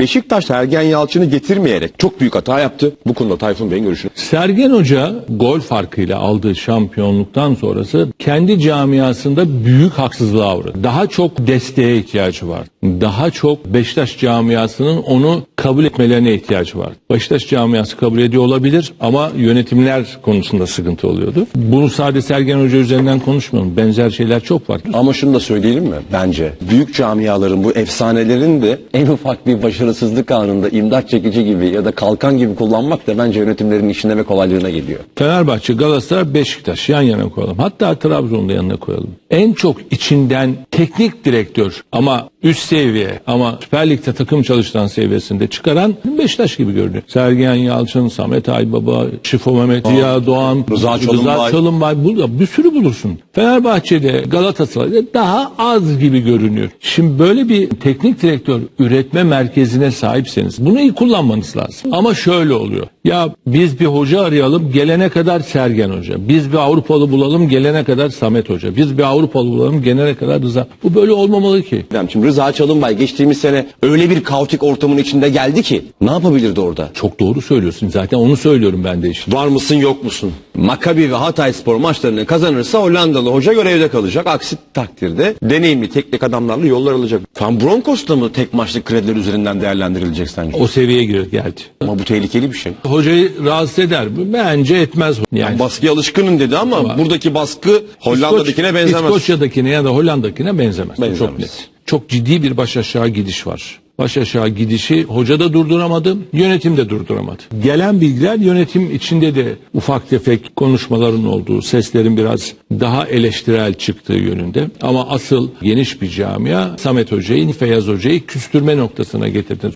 Beşiktaş Sergen Yalçın'ı getirmeyerek çok büyük hata yaptı. Bu konuda Tayfun Bey'in görüşü. Sergen Hoca gol farkıyla aldığı şampiyonluktan sonrası kendi camiasında büyük haksızlığa uğradı. Daha çok desteğe ihtiyacı var. Daha çok Beşiktaş camiasının onu kabul etmelerine ihtiyacı var. Beşiktaş camiası kabul ediyor olabilir ama yönetimler konusunda sıkıntı oluyordu. Bunu sadece Sergen Hoca üzerinden konuşmuyorum. Benzer şeyler çok var. Ama şunu da söyleyelim mi? Bence büyük camiaların bu efsanelerin de en ufak bir başarısızlık anında imdat çekici gibi ya da kalkan gibi kullanmak da bence yönetimlerin işine ve kolaylığına geliyor. Fenerbahçe, Galatasaray, Beşiktaş yan yana koyalım. Hatta Trabzon'da yanına koyalım. En çok içinden teknik direktör ama üst seviye ama Süper Lig'de takım çalıştıran seviyesinde çıkaran Beşiktaş gibi görünüyor. Sergen Yalçın, Samet Aybaba, Şifo Mehmet Ziya Doğan, Rıza Çalınbay. Çalınbay burada bir sürü bulursun. Fenerbahçe'de, Galatasaray'da daha az gibi görünüyor. Şimdi böyle bir teknik direktör üretme merkezine sahipseniz bunu iyi kullanmanız lazım. Ama şöyle oluyor. Ya biz bir hoca arayalım gelene kadar Sergen Hoca. Biz bir Avrupalı bulalım gelene kadar Samet Hoca. Biz bir Avrupalı bulalım gelene kadar Rıza. Bu böyle olmamalı ki. Yani Şimdi Rıza Çalınbay geçtiğimiz sene öyle bir kaotik ortamın içinde geldi ki ne yapabilirdi orada? Çok doğru söylüyorsun. Zaten onu söylüyorum ben de işte. Var mısın yok musun? Maccabi ve Hatay Spor maçlarını kazanırsa Hollandalı hoca görevde kalacak. Aksi takdirde deneyimli teknik adamlarla yollar alacak. Van Bronckhorst'ta mı tek maçlık krediler üzerinden değerlendirilecek sence? O seviyeye gir- geldi. Ama bu tehlikeli bir şey. Hocayı rahatsız eder mi? Bence etmez. Yani Baskıya alışkınım dedi ama Ama- buradaki baskı Hollanda'dakine İskoç- benzemez. İskoçya'dakine ya da Hollanda'dakine benzemez. Benzemez. Çok net. Çok ciddi bir baş aşağı gidiş var. Baş aşağı gidişi hoca da durduramadı, yönetim de durduramadı. Gelen bilgiler yönetim içinde de ufak tefek konuşmaların olduğu, seslerin biraz daha eleştirel çıktığı yönünde. Ama asıl geniş bir camia Samet Hoca'yı, Feyyaz Hoca'yı küstürme noktasına getirdi.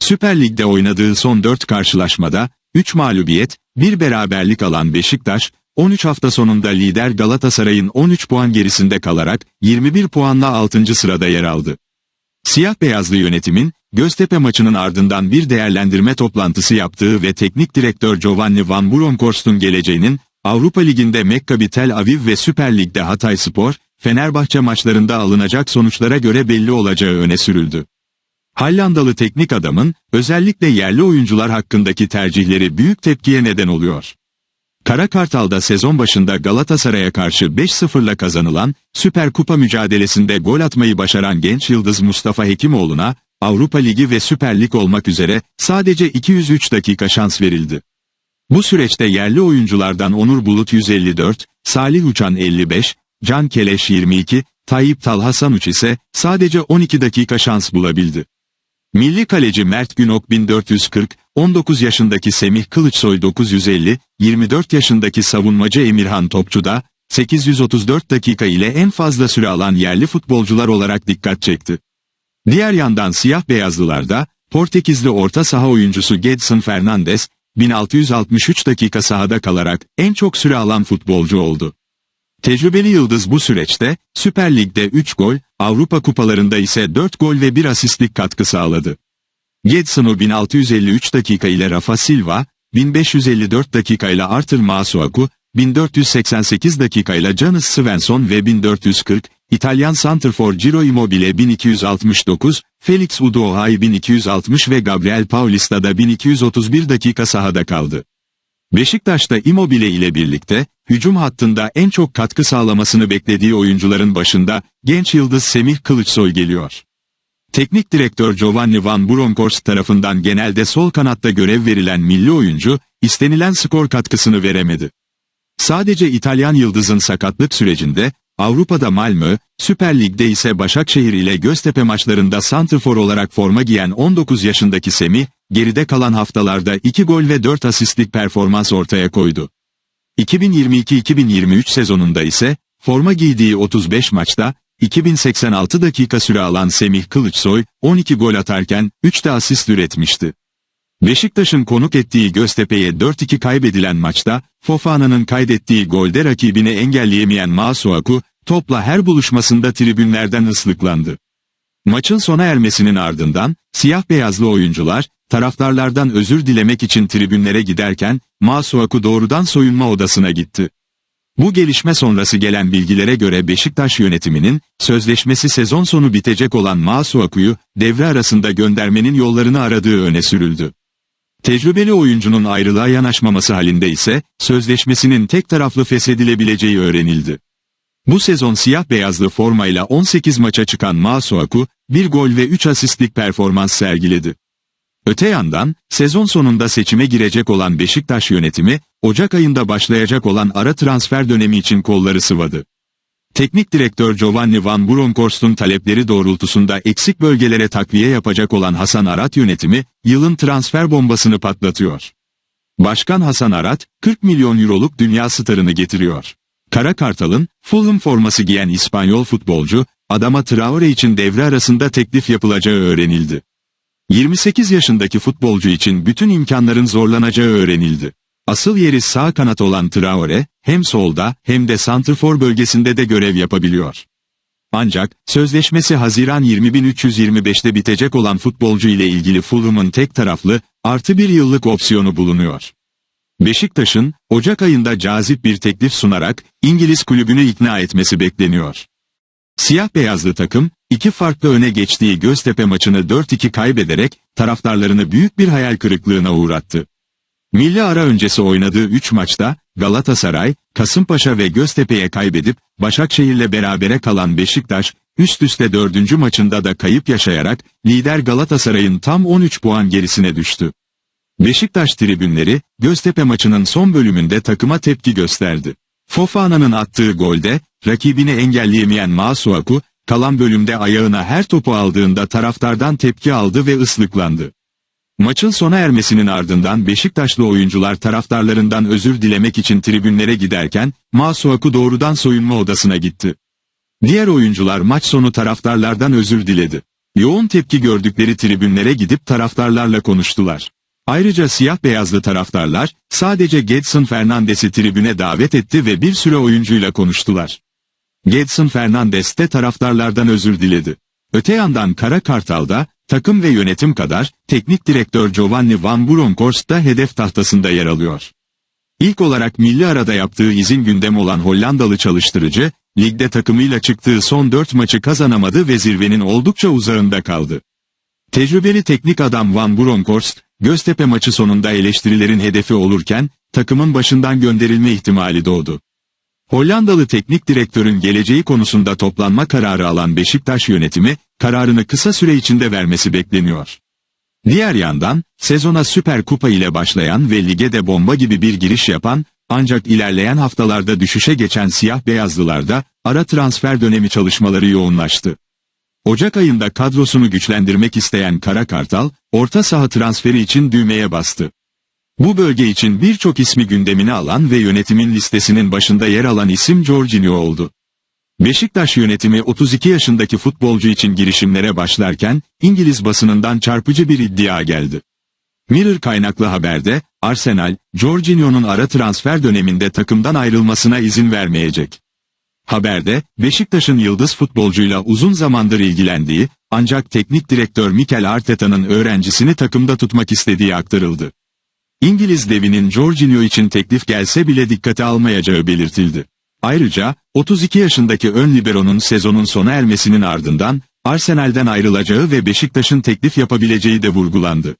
Süper Lig'de oynadığı son 4 karşılaşmada 3 mağlubiyet, 1 beraberlik alan Beşiktaş, 13 hafta sonunda lider Galatasaray'ın 13 puan gerisinde kalarak 21 puanla 6. sırada yer aldı. Siyah beyazlı yönetimin, Göztepe maçının ardından bir değerlendirme toplantısı yaptığı ve teknik direktör Giovanni Van Bronckhorst'un geleceğinin, Avrupa Ligi'nde Maccabi Tel Aviv ve Süper Lig'de Hatay Spor, Fenerbahçe maçlarında alınacak sonuçlara göre belli olacağı öne sürüldü. Hollandalı teknik adamın özellikle yerli oyuncular hakkındaki tercihleri büyük tepkiye neden oluyor. Kara Kartal'da sezon başında Galatasaray'a karşı 5-0'la kazanılan Süper Kupa mücadelesinde gol atmayı başaran genç yıldız Mustafa Hekimoğlu'na Avrupa Ligi ve Süper Lig olmak üzere sadece 203 dakika şans verildi. Bu süreçte yerli oyunculardan Onur Bulut 154, Salih Uçan 55, Can Keleş 22, Tayyip Talhasan Uç ise sadece 12 dakika şans bulabildi. Milli kaleci Mert Günok 1440, 19 yaşındaki Semih Kılıçsoy 950, 24 yaşındaki savunmacı Emirhan Topçu da 834 dakika ile en fazla süre alan yerli futbolcular olarak dikkat çekti. Diğer yandan siyah beyazlılar da Portekizli orta saha oyuncusu Gedson Fernandes 1663 dakika sahada kalarak en çok süre alan futbolcu oldu. Tecrübeli yıldız bu süreçte Süper Lig'de 3 gol, Avrupa kupalarında ise 4 gol ve 1 asistlik katkı sağladı. Gedson'u 1653 dakika ile Rafa Silva, 1554 dakika ile Arthur Masuaku, 1488 dakika ile Janis Svensson ve 1440, İtalyan santrfor Ciro Immobile 1269, Felix Udohai 1260 ve Gabriel Paulista da 1231 dakika sahada kaldı. Beşiktaş'ta Immobile ile birlikte, hücum hattında en çok katkı sağlamasını beklediği oyuncuların başında, genç yıldız Semih Kılıçsoy geliyor. Teknik direktör Giovanni Van Bronckhorst tarafından genelde sol kanatta görev verilen milli oyuncu, istenilen skor katkısını veremedi. Sadece İtalyan yıldızın sakatlık sürecinde, Avrupa'da Malmö, Süper Lig'de ise Başakşehir ile Göztepe maçlarında santrfor olarak forma giyen 19 yaşındaki Semih, geride kalan haftalarda 2 gol ve 4 asistlik performans ortaya koydu. 2022-2023 sezonunda ise, forma giydiği 35 maçta, 2086 dakika süre alan Semih Kılıçsoy, 12 gol atarken, 3 de asist üretmişti. Beşiktaş'ın konuk ettiği Göztepe'ye 4-2 kaybedilen maçta, Fofana'nın kaydettiği golde rakibini engelleyemeyen Masuaku, topla her buluşmasında tribünlerden ıslıklandı. Maçın sona ermesinin ardından, siyah beyazlı oyuncular, taraftarlardan özür dilemek için tribünlere giderken, Masuaku doğrudan soyunma odasına gitti. Bu gelişme sonrası gelen bilgilere göre Beşiktaş yönetiminin, sözleşmesi sezon sonu bitecek olan Masuaku'yu devre arasında göndermenin yollarını aradığı öne sürüldü. Tecrübeli oyuncunun ayrılığa yanaşmaması halinde ise, sözleşmesinin tek taraflı feshedilebileceği öğrenildi. Bu sezon siyah beyazlı formayla 18 maça çıkan Masuaku, bir gol ve 3 asistlik performans sergiledi. Öte yandan, sezon sonunda seçime girecek olan Beşiktaş yönetimi, Ocak ayında başlayacak olan ara transfer dönemi için kolları sıvadı. Teknik direktör Giovanni Van Bronckhorst'un talepleri doğrultusunda eksik bölgelere takviye yapacak olan Hasan Arat yönetimi, yılın transfer bombasını patlatıyor. Başkan Hasan Arat, 40 milyon euroluk dünya starını getiriyor. Kara Kartal'ın, Fulham forması giyen İspanyol futbolcu, Adama Traore için devre arasında teklif yapılacağı öğrenildi. 28 yaşındaki futbolcu için bütün imkanların zorlanacağı öğrenildi. Asıl yeri sağ kanat olan Traore, hem solda hem de santrfor bölgesinde de görev yapabiliyor. Ancak, sözleşmesi Haziran 20.325'te bitecek olan futbolcu ile ilgili Fulham'ın tek taraflı, artı bir yıllık opsiyonu bulunuyor. Beşiktaş'ın, Ocak ayında cazip bir teklif sunarak, İngiliz kulübünü ikna etmesi bekleniyor. Siyah beyazlı takım, iki farklı öne geçtiği Göztepe maçını 4-2 kaybederek, taraftarlarını büyük bir hayal kırıklığına uğrattı. Milli ara öncesi oynadığı 3 maçta, Galatasaray, Kasımpaşa ve Göztepe'ye kaybedip, Başakşehir'le berabere kalan Beşiktaş, üst üste 4. maçında da kayıp yaşayarak, lider Galatasaray'ın tam 13 puan gerisine düştü. Beşiktaş tribünleri, Göztepe maçının son bölümünde takıma tepki gösterdi. Fofana'nın attığı golde, rakibini engelleyemeyen Masuaku, kalan bölümde ayağına her topu aldığında taraftardan tepki aldı ve ıslıklandı. Maçın sona ermesinin ardından Beşiktaşlı oyuncular taraftarlarından özür dilemek için tribünlere giderken, Masuaku doğrudan soyunma odasına gitti. Diğer oyuncular maç sonu taraftarlardan özür diledi. Yoğun tepki gördükleri tribünlere gidip taraftarlarla konuştular. Ayrıca siyah beyazlı taraftarlar, sadece Gedson Fernandes'i tribüne davet etti ve bir süre oyuncuyla konuştular. Gedson Fernandes de taraftarlardan özür diledi. Öte yandan Kara Kartal'da, takım ve yönetim kadar, teknik direktör Giovanni Van Bronckhorst da hedef tahtasında yer alıyor. İlk olarak milli arada yaptığı izin gündem olan Hollandalı çalıştırıcı, ligde takımıyla çıktığı son 4 maçı kazanamadı ve zirvenin oldukça uzağında kaldı. Tecrübeli teknik adam Van Bronckhorst, Göztepe maçı sonunda eleştirilerin hedefi olurken, takımın başından gönderilme ihtimali doğdu. Hollandalı teknik direktörün geleceği konusunda toplanma kararı alan Beşiktaş yönetimi, kararını kısa süre içinde vermesi bekleniyor. Diğer yandan, sezona Süper Kupa ile başlayan ve lige de bomba gibi bir giriş yapan, ancak ilerleyen haftalarda düşüşe geçen siyah beyazlılarda, ara transfer dönemi çalışmaları yoğunlaştı. Ocak ayında kadrosunu güçlendirmek isteyen Kara Kartal, orta saha transferi için düğmeye bastı. Bu bölge için birçok ismi gündemine alan ve yönetimin listesinin başında yer alan isim Jorginho oldu. Beşiktaş yönetimi 32 yaşındaki futbolcu için girişimlere başlarken, İngiliz basınından çarpıcı bir iddia geldi. Mirror kaynaklı haberde, Arsenal, Jorginho'nun ara transfer döneminde takımdan ayrılmasına izin vermeyecek. Haberde, Beşiktaş'ın yıldız futbolcuyla uzun zamandır ilgilendiği, ancak teknik direktör Mikel Arteta'nın öğrencisini takımda tutmak istediği aktarıldı. İngiliz devinin Jorginho için teklif gelse bile dikkate almayacağı belirtildi. Ayrıca, 32 yaşındaki ön liberonun sezonun sona ermesinin ardından, Arsenal'den ayrılacağı ve Beşiktaş'ın teklif yapabileceği de vurgulandı.